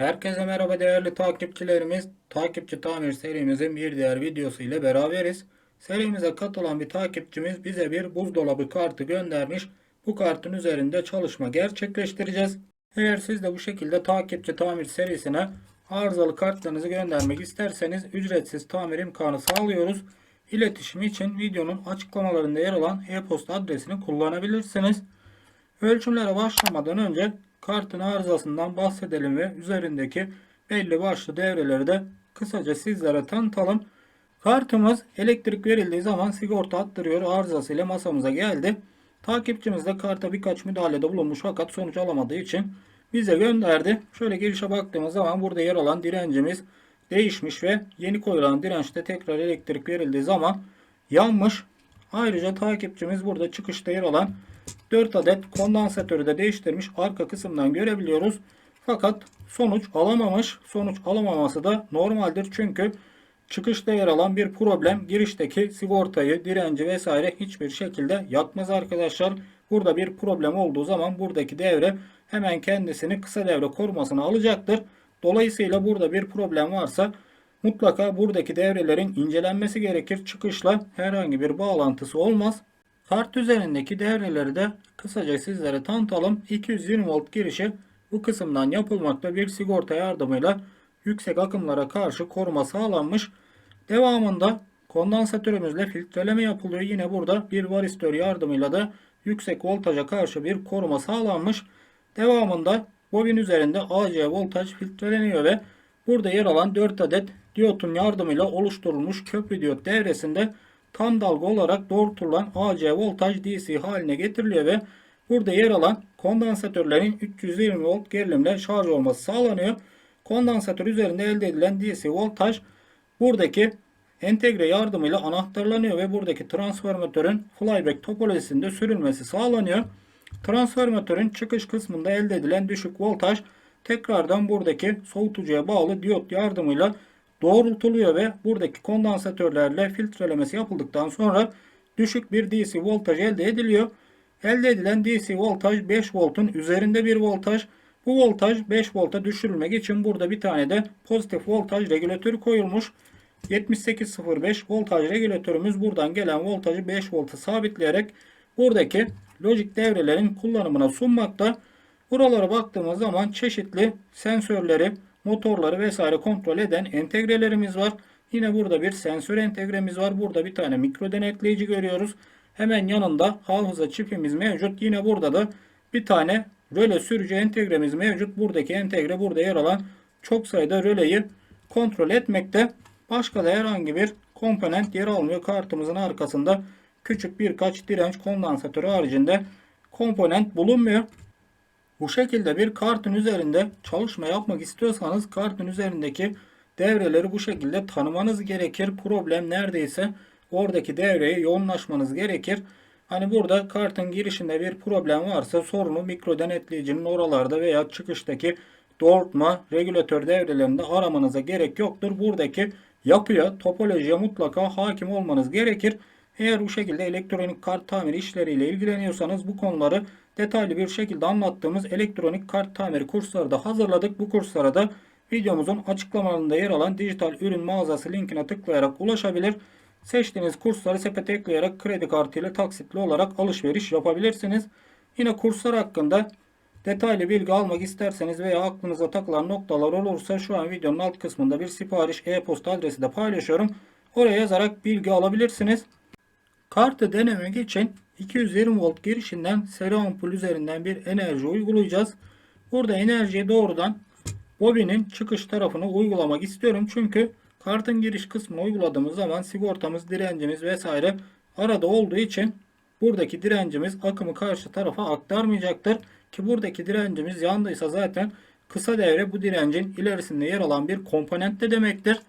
Herkese merhaba değerli takipçilerimiz. Takipçi tamir serimizin bir diğer videosu ile beraberiz. Serimize katılan bir takipçimiz bize bir buzdolabı kartı göndermiş. Bu kartın üzerinde çalışma gerçekleştireceğiz. Eğer siz de bu şekilde takipçi tamir serisine arızalı kartlarınızı göndermek isterseniz ücretsiz tamir imkanı sağlıyoruz. İletişim için videonun açıklamalarında yer alan e-posta adresini kullanabilirsiniz. Ölçümlere başlamadan önce kartın arızasından bahsedelim ve üzerindeki belli başlı devreleri de kısaca sizlere tanıtalım. Kartımız elektrik verildiği zaman sigorta attırıyor arızasıyla masamıza geldi. Takipçimiz de karta birkaç müdahalede bulunmuş fakat sonuç alamadığı için bize gönderdi. Şöyle girişe baktığımız zaman burada yer alan direncimiz değişmiş ve yeni koyulan dirençte tekrar elektrik verildiği zaman yanmış. Ayrıca takipçimiz burada çıkışta yer alan 4 adet kondansatörü de değiştirmiş. Arka kısımdan görebiliyoruz. Fakat sonuç alamamış. Sonuç alamaması da normaldir. Çünkü çıkışta yer alan bir problem girişteki sigortayı, direnci vesaire hiçbir şekilde yakmaz arkadaşlar. Burada bir problem olduğu zaman buradaki devre hemen kendisini kısa devre korumasına alacaktır. Dolayısıyla burada bir problem varsa mutlaka buradaki devrelerin incelenmesi gerekir. Çıkışla herhangi bir bağlantısı olmaz. Kart üzerindeki devreleri de kısaca sizlere tanıtalım. 220 volt girişi bu kısımdan yapılmakta bir sigorta yardımıyla yüksek akımlara karşı koruma sağlanmış. Devamında kondansatörümüzle filtreleme yapılıyor. Yine burada bir varistör yardımıyla da yüksek voltaja karşı bir koruma sağlanmış. Devamında bobin üzerinde AC voltaj filtreleniyor ve burada yer alan 4 adet diyotun yardımıyla oluşturulmuş köprü diyot devresinde tam dalga olarak doğrultulan AC voltaj DC haline getiriliyor ve burada yer alan kondansatörlerin 320 volt gerilimle şarj olması sağlanıyor. Kondansatör üzerinde elde edilen DC voltaj buradaki entegre yardımıyla anahtarlanıyor ve buradaki transformatörün flyback topolojisinde sürülmesi sağlanıyor. Transformatörün çıkış kısmında elde edilen düşük voltaj tekrardan buradaki soğutucuya bağlı diyot yardımıyla doğrultuluyor ve buradaki kondansatörlerle filtrelemesi yapıldıktan sonra düşük bir DC voltaj elde ediliyor. Elde edilen DC voltaj 5 voltun üzerinde bir voltaj. Bu voltaj 5 volta düşürülmek için burada bir tane de pozitif voltaj regülatörü koyulmuş. 7805 voltaj regülatörümüz buradan gelen voltajı 5 volta sabitleyerek buradaki lojik devrelerin kullanımına sunmakta. Buralara baktığımız zaman çeşitli sensörleri, motorları vesaire kontrol eden entegrelerimiz var. Yine burada bir sensör entegremiz var. Burada bir tane mikro denetleyici görüyoruz. Hemen yanında hafıza çipimiz mevcut. Yine burada da bir tane röle sürücü entegremiz mevcut. Buradaki entegre burada yer alan çok sayıda röleyi kontrol etmekte. Başka da herhangi bir komponent yer almıyor. Kartımızın arkasında küçük birkaç direnç kondansatörü haricinde komponent bulunmuyor. Bu şekilde bir kartın üzerinde çalışma yapmak istiyorsanız kartın üzerindeki devreleri bu şekilde tanımanız gerekir. Problem neredeyse oradaki devreye yoğunlaşmanız gerekir. Hani burada kartın girişinde bir problem varsa sorunu mikro denetleyicinin oralarda veya çıkıştaki doğrultma regülatör devrelerinde aramanıza gerek yoktur. Buradaki yapıya, topolojiye mutlaka hakim olmanız gerekir. Eğer bu şekilde elektronik kart tamiri işleriyle ilgileniyorsanız bu konuları detaylı bir şekilde anlattığımız elektronik kart tamiri kursları da hazırladık. Bu kurslara da videomuzun açıklamalarında yer alan dijital ürün mağazası linkine tıklayarak ulaşabilir. Seçtiğiniz kursları sepete ekleyerek kredi kartı ile taksitli olarak alışveriş yapabilirsiniz. Yine kurslar hakkında detaylı bilgi almak isterseniz veya aklınıza takılan noktalar olursa şu an videonun alt kısmında bir sipariş e-posta adresi de paylaşıyorum. Oraya yazarak bilgi alabilirsiniz. Kartı denemek için 220 volt girişinden seri ampul üzerinden bir enerji uygulayacağız. Burada enerjiyi doğrudan bobinin çıkış tarafına uygulamak istiyorum. Çünkü kartın giriş kısmına uyguladığımız zaman sigortamız, direncimiz vesaire arada olduğu için buradaki direncimiz akımı karşı tarafa aktarmayacaktır. Ki buradaki direncimiz yandıysa zaten kısa devre bu direncin ilerisinde yer alan bir komponent de demektir.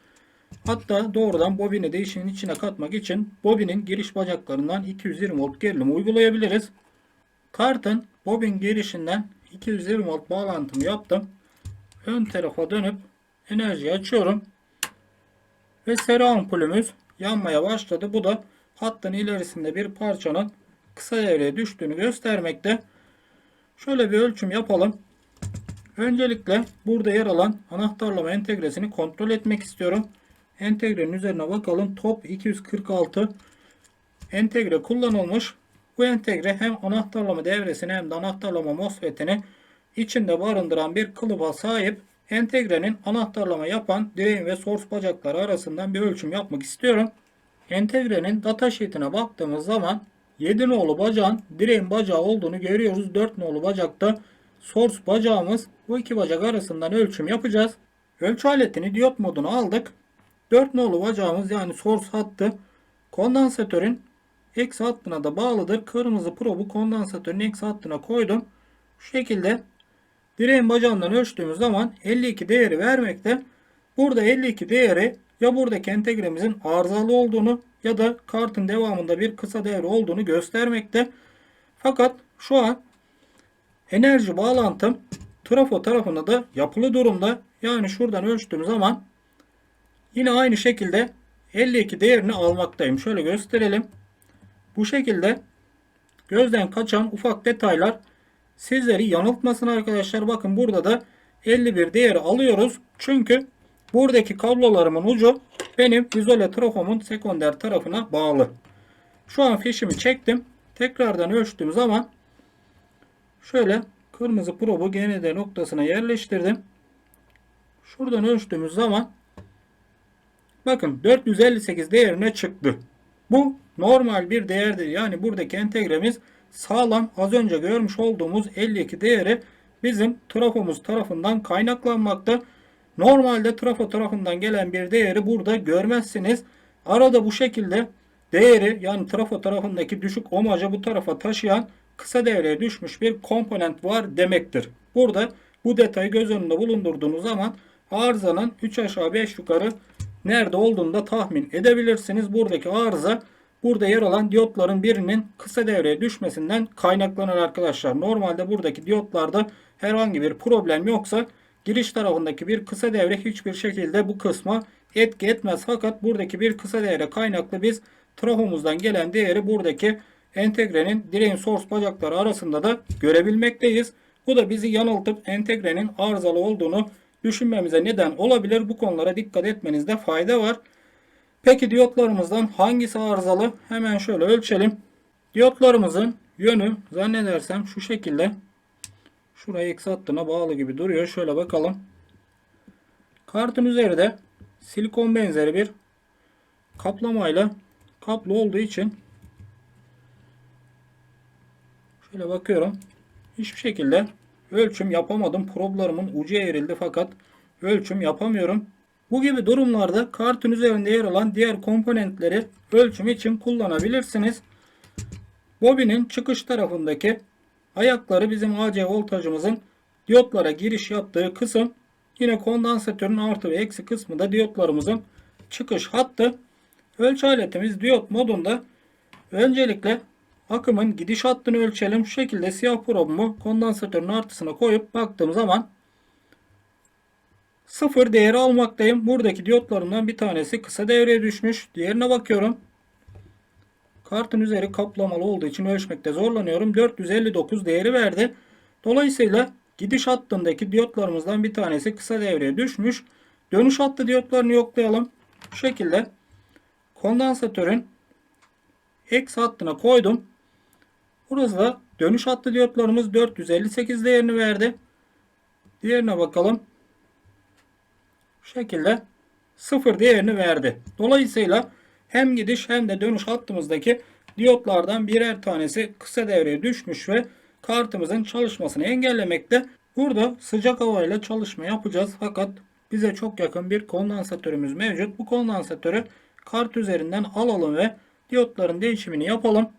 Hatta doğrudan bobini de içine katmak için bobinin giriş bacaklarından 220 volt gerilim uygulayabiliriz. Kartın bobin girişinden 220 volt bağlantımı yaptım. Ön tarafa dönüp enerjiyi açıyorum. Ve seri ampulümüz yanmaya başladı. Bu da hattın ilerisinde bir parçanın kısa devreye düştüğünü göstermekte. Şöyle bir ölçüm yapalım. Öncelikle burada yer alan anahtarlama entegresini kontrol etmek istiyorum. Entegrenin üzerine bakalım. Top 246 entegre kullanılmış. Bu entegre hem anahtarlama devresini hem de anahtarlama MOSFET'ini içinde barındıran bir kılıfa sahip. Entegrenin anahtarlama yapan direğin ve source bacakları arasından bir ölçüm yapmak istiyorum. Entegrenin data sheet'ine baktığımız zaman 7 nolu bacağın direğin bacağı olduğunu görüyoruz. 4 nolu bacakta source bacağımız. Bu iki bacak arasından ölçüm yapacağız. Ölçü aletini diyot moduna aldık. 4 nolu bacağımız yani source hattı kondansatörün eksi hattına da bağlıdır. Kırmızı probu kondansatörün eksi hattına koydum. Şu şekilde direğin bacağından ölçtüğümüz zaman 52 değeri vermekte. Burada 52 değeri ya buradaki entegremizin arızalı olduğunu ya da kartın devamında bir kısa devre olduğunu göstermekte. Fakat şu an enerji bağlantım trafo tarafında da yapılı durumda. Yani şuradan ölçtüğüm zaman yine aynı şekilde 52 değerini almaktayım. Şöyle gösterelim. Bu şekilde gözden kaçan ufak detaylar sizleri yanıltmasın arkadaşlar. Bakın burada da 51 değeri alıyoruz. Çünkü buradaki kablolarımın ucu benim izole trafomun sekonder tarafına bağlı. Şu an fişimi çektim. Tekrardan ölçtüğüm zaman şöyle kırmızı probu GND noktasına yerleştirdim. Şuradan ölçtüğümüz zaman bakın 458 değerine çıktı. Bu normal bir değerdir. Yani buradaki entegremiz sağlam. Az önce görmüş olduğumuz 52 değeri bizim trafomuz tarafından kaynaklanmakta. Normalde trafo tarafından gelen bir değeri burada görmezsiniz. Arada bu şekilde değeri yani trafo tarafındaki düşük omaja bu tarafa taşıyan kısa devreye düşmüş bir komponent var demektir. Burada bu detayı göz önünde bulundurduğunuz zaman arızanın 3 aşağı 5 yukarı nerede olduğunu da tahmin edebilirsiniz. Buradaki arıza burada yer alan diyotların birinin kısa devreye düşmesinden kaynaklanır arkadaşlar. Normalde buradaki diyotlarda herhangi bir problem yoksa giriş tarafındaki bir kısa devre hiçbir şekilde bu kısma etki etmez. Fakat buradaki bir kısa devre kaynaklı biz trafomuzdan gelen değeri buradaki entegrenin direğin source bacakları arasında da görebilmekteyiz. Bu da bizi yanıltıp entegrenin arızalı olduğunu düşünmemize neden olabilir. Bu konulara dikkat etmenizde fayda var. Peki diyotlarımızdan hangisi arızalı? Hemen şöyle ölçelim. Diyotlarımızın yönü zannedersem şu şekilde. Şuraya X hattına bağlı gibi duruyor. Şöyle bakalım. Kartın üzerinde silikon benzeri bir kaplamayla kaplı olduğu için şöyle bakıyorum. Hiçbir şekilde ölçüm yapamadım. Problarımın ucu eğrildi fakat ölçüm yapamıyorum. Bu gibi durumlarda kartın üzerinde yer alan diğer komponentleri ölçüm için kullanabilirsiniz. Bobinin çıkış tarafındaki ayakları bizim AC voltajımızın diyotlara giriş yaptığı kısım. Yine kondansatörün artı ve eksi kısmı da diyotlarımızın çıkış hattı. Ölçü aletimiz diyot modunda. Öncelikle akımın gidiş hattını ölçelim. Şu şekilde siyah probumu kondansatörün artısına koyup baktığım zaman sıfır değeri almaktayım. Buradaki diyotlarımdan bir tanesi kısa devreye düşmüş. Diğerine bakıyorum. Kartın üzeri kaplamalı olduğu için ölçmekte zorlanıyorum. 459 değeri verdi. Dolayısıyla gidiş hattındaki diyotlarımızdan bir tanesi kısa devreye düşmüş. Dönüş hattı diyotlarını yoklayalım. Bu şekilde kondansatörün X hattına koydum. Burası da dönüş hattı diyotlarımız 458 değerini verdi. Diğerine bakalım. Bu şekilde 0 değerini verdi. Dolayısıyla hem gidiş hem de dönüş hattımızdaki diyotlardan birer tanesi kısa devreye düşmüş ve kartımızın çalışmasını engellemekte. Burada sıcak havayla çalışma yapacağız fakat bize çok yakın bir kondansatörümüz mevcut. Bu kondansatörü kart üzerinden alalım ve diyotların değişimini yapalım.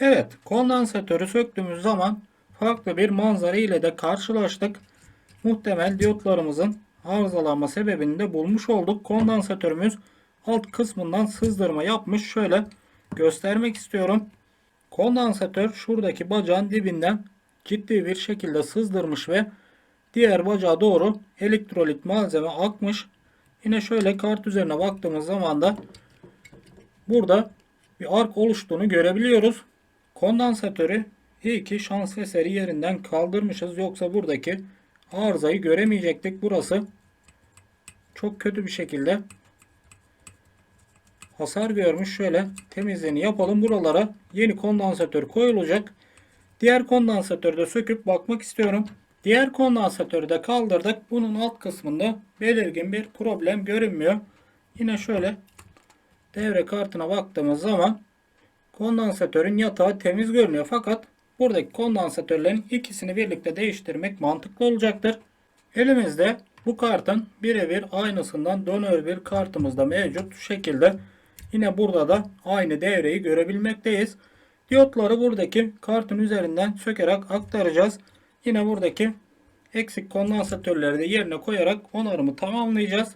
Evet, kondansatörü söktüğümüz zaman farklı bir manzara ile de karşılaştık. Muhtemel diyotlarımızın arızalanma sebebini de bulmuş olduk. Kondansatörümüz alt kısmından sızdırma yapmış. Şöyle göstermek istiyorum. Kondansatör şuradaki bacağın dibinden ciddi bir şekilde sızdırmış ve diğer bacağa doğru elektrolit malzeme akmış. Yine şöyle kart üzerine baktığımız zaman da burada bir ark oluştuğunu görebiliyoruz. Kondansatörü iyi ki şans eseri yerinden kaldırmışız. Yoksa buradaki arızayı göremeyecektik. Burası çok kötü bir şekilde hasar görmüş. Şöyle temizliğini yapalım. Buralara yeni kondansatör koyulacak. Diğer kondansatörü de söküp bakmak istiyorum. Diğer kondansatörü de kaldırdık. Bunun alt kısmında belirgin bir problem görünmüyor. Yine şöyle devre kartına baktığımız zaman kondansatörün yatağı temiz görünüyor. Fakat buradaki kondansatörlerin ikisini birlikte değiştirmek mantıklı olacaktır. Elimizde bu kartın birebir aynısından donör bir kartımız da mevcut. Şekilde yine burada da aynı devreyi görebilmekteyiz. Diyotları buradaki kartın üzerinden sökerek aktaracağız. Yine buradaki eksik kondansatörleri de yerine koyarak onarımı tamamlayacağız.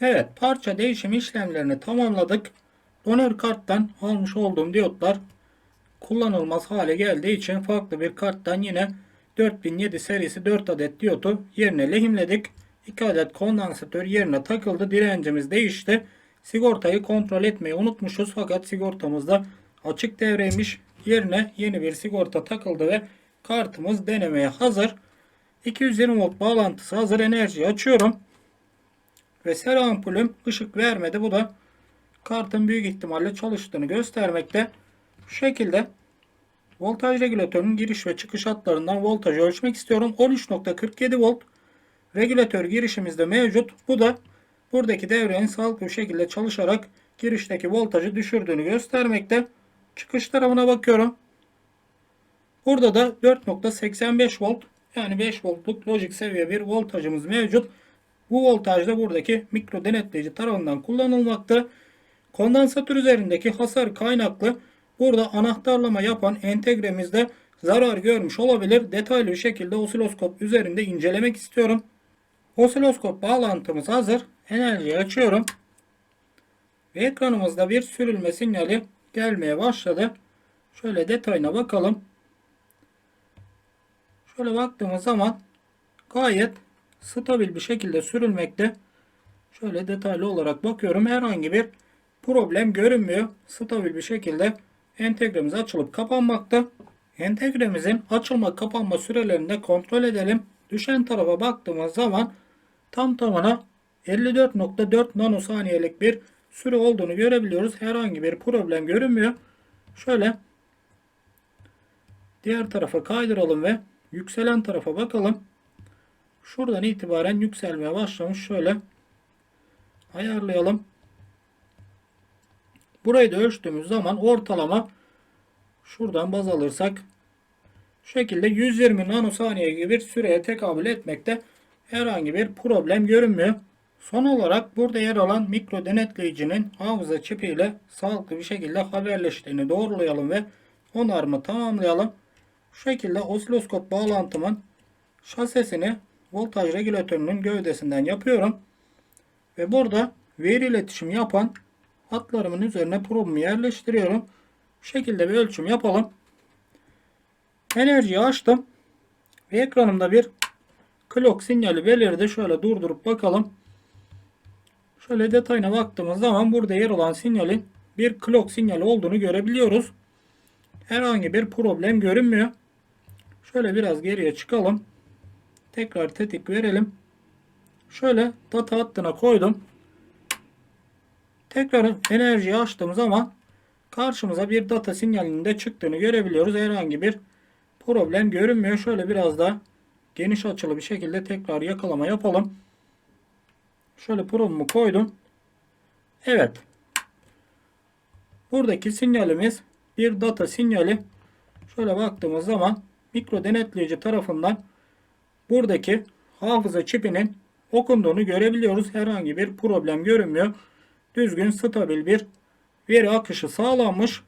Evet parça değişim işlemlerini tamamladık. Donör karttan almış olduğum diyotlar kullanılmaz hale geldiği için farklı bir karttan yine 4007 serisi 4 adet diyotu yerine lehimledik. 2 adet kondansatör yerine takıldı. Direncimiz değişti. Sigortayı kontrol etmeyi unutmuşuz fakat sigortamızda açık devreymiş. Yerine yeni bir sigorta takıldı ve kartımız denemeye hazır. 220 volt bağlantısı hazır. Enerjiyi açıyorum. Ve sera ampulüm ışık vermedi. Bu da kartın büyük ihtimalle çalıştığını göstermekte. Şu şekilde voltaj regülatörünün giriş ve çıkış hatlarından voltajı ölçmek istiyorum. 13.47 volt regülatör girişimizde mevcut. Bu da buradaki devrenin sağlıklı bir şekilde çalışarak girişteki voltajı düşürdüğünü göstermekte. Çıkış tarafına bakıyorum. Burada da 4.85 volt yani 5 voltluk lojik seviye bir voltajımız mevcut. Bu voltaj da buradaki mikro denetleyici tarafından kullanılmakta. Kondansatör üzerindeki hasar kaynaklı burada anahtarlama yapan entegremizde zarar görmüş olabilir. Detaylı bir şekilde osiloskop üzerinde incelemek istiyorum. Osiloskop bağlantımız hazır. Enerjiyi açıyorum. Ve ekranımızda bir sürülme sinyali gelmeye başladı. Şöyle detayına bakalım. Şöyle baktığımız zaman gayet stabil bir şekilde sürülmekte. Şöyle detaylı olarak bakıyorum. Herhangi bir problem görünmüyor. Stabil bir şekilde entegremiz açılıp kapanmakta. Entegremizin açılma kapanma sürelerini de kontrol edelim. Düşen tarafa baktığımız zaman tam tamına 54.4 nanosaniyelik bir süre olduğunu görebiliyoruz. Herhangi bir problem görünmüyor. Şöyle diğer tarafa kaydıralım ve yükselen tarafa bakalım. Şuradan itibaren yükselmeye başlamış. Şöyle ayarlayalım. Burayı da ölçtüğümüz zaman ortalama şuradan baz alırsak şekilde 120 nanosaniye gibi bir süreye tekabül etmekte herhangi bir problem görünmüyor. Son olarak burada yer alan mikro denetleyicinin hafıza çipi ile sağlıklı bir şekilde haberleştiğini doğrulayalım ve onarımı tamamlayalım. Şu şekilde osiloskop bağlantımın şasesini voltaj regülatörünün gövdesinden yapıyorum. Ve burada veri iletişim yapan hatlarımın üzerine probumu yerleştiriyorum. Bu şekilde bir ölçüm yapalım. Enerjiyi açtım. Ve ekranımda bir clock sinyali belirdi. Şöyle durdurup bakalım. Şöyle detayına baktığımız zaman burada yer alan sinyalin bir clock sinyali olduğunu görebiliyoruz. Herhangi bir problem görünmüyor. Şöyle biraz geriye çıkalım. Tekrar tetik verelim. Şöyle data hattına koydum. Tekrar enerjiyi açtığım zaman karşımıza bir data sinyalinin de çıktığını görebiliyoruz. Herhangi bir problem görünmüyor. Şöyle biraz da geniş açılı bir şekilde tekrar yakalama yapalım. Şöyle probumu koydum. Evet. Buradaki sinyalimiz bir data sinyali. Şöyle baktığımız zaman mikro denetleyici tarafından buradaki hafıza çipinin okunduğunu görebiliyoruz. Herhangi bir problem görünmüyor. Düzgün, stabil bir veri akışı sağlanmış.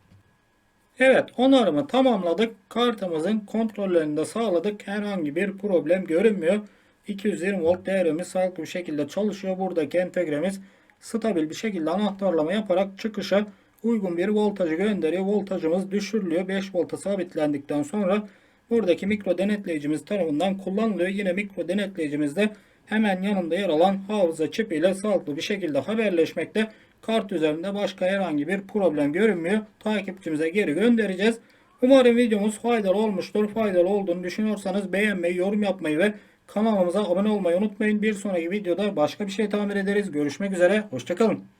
Evet, onarımı tamamladık. Kartımızın kontrollerini de sağladık. Herhangi bir problem görünmüyor. 220 volt değerimiz sağlıklı bir şekilde çalışıyor. Buradaki entegremiz stabil bir şekilde anahtarlama yaparak çıkışa uygun bir voltajı gönderiyor. Voltajımız düşürülüyor. 5 volta sabitlendikten sonra buradaki mikro denetleyicimiz tarafından kullanılıyor. Yine mikro denetleyicimizde hemen yanında yer alan hafıza çipi ile sağlıklı bir şekilde haberleşmekte. Kart üzerinde başka herhangi bir problem görünmüyor. Takipçimize geri göndereceğiz. Umarım videomuz faydalı olmuştur. Faydalı olduğunu düşünüyorsanız beğenmeyi, yorum yapmayı ve kanalımıza abone olmayı unutmayın. Bir sonraki videoda başka bir şey tamir ederiz. Görüşmek üzere. Hoşçakalın.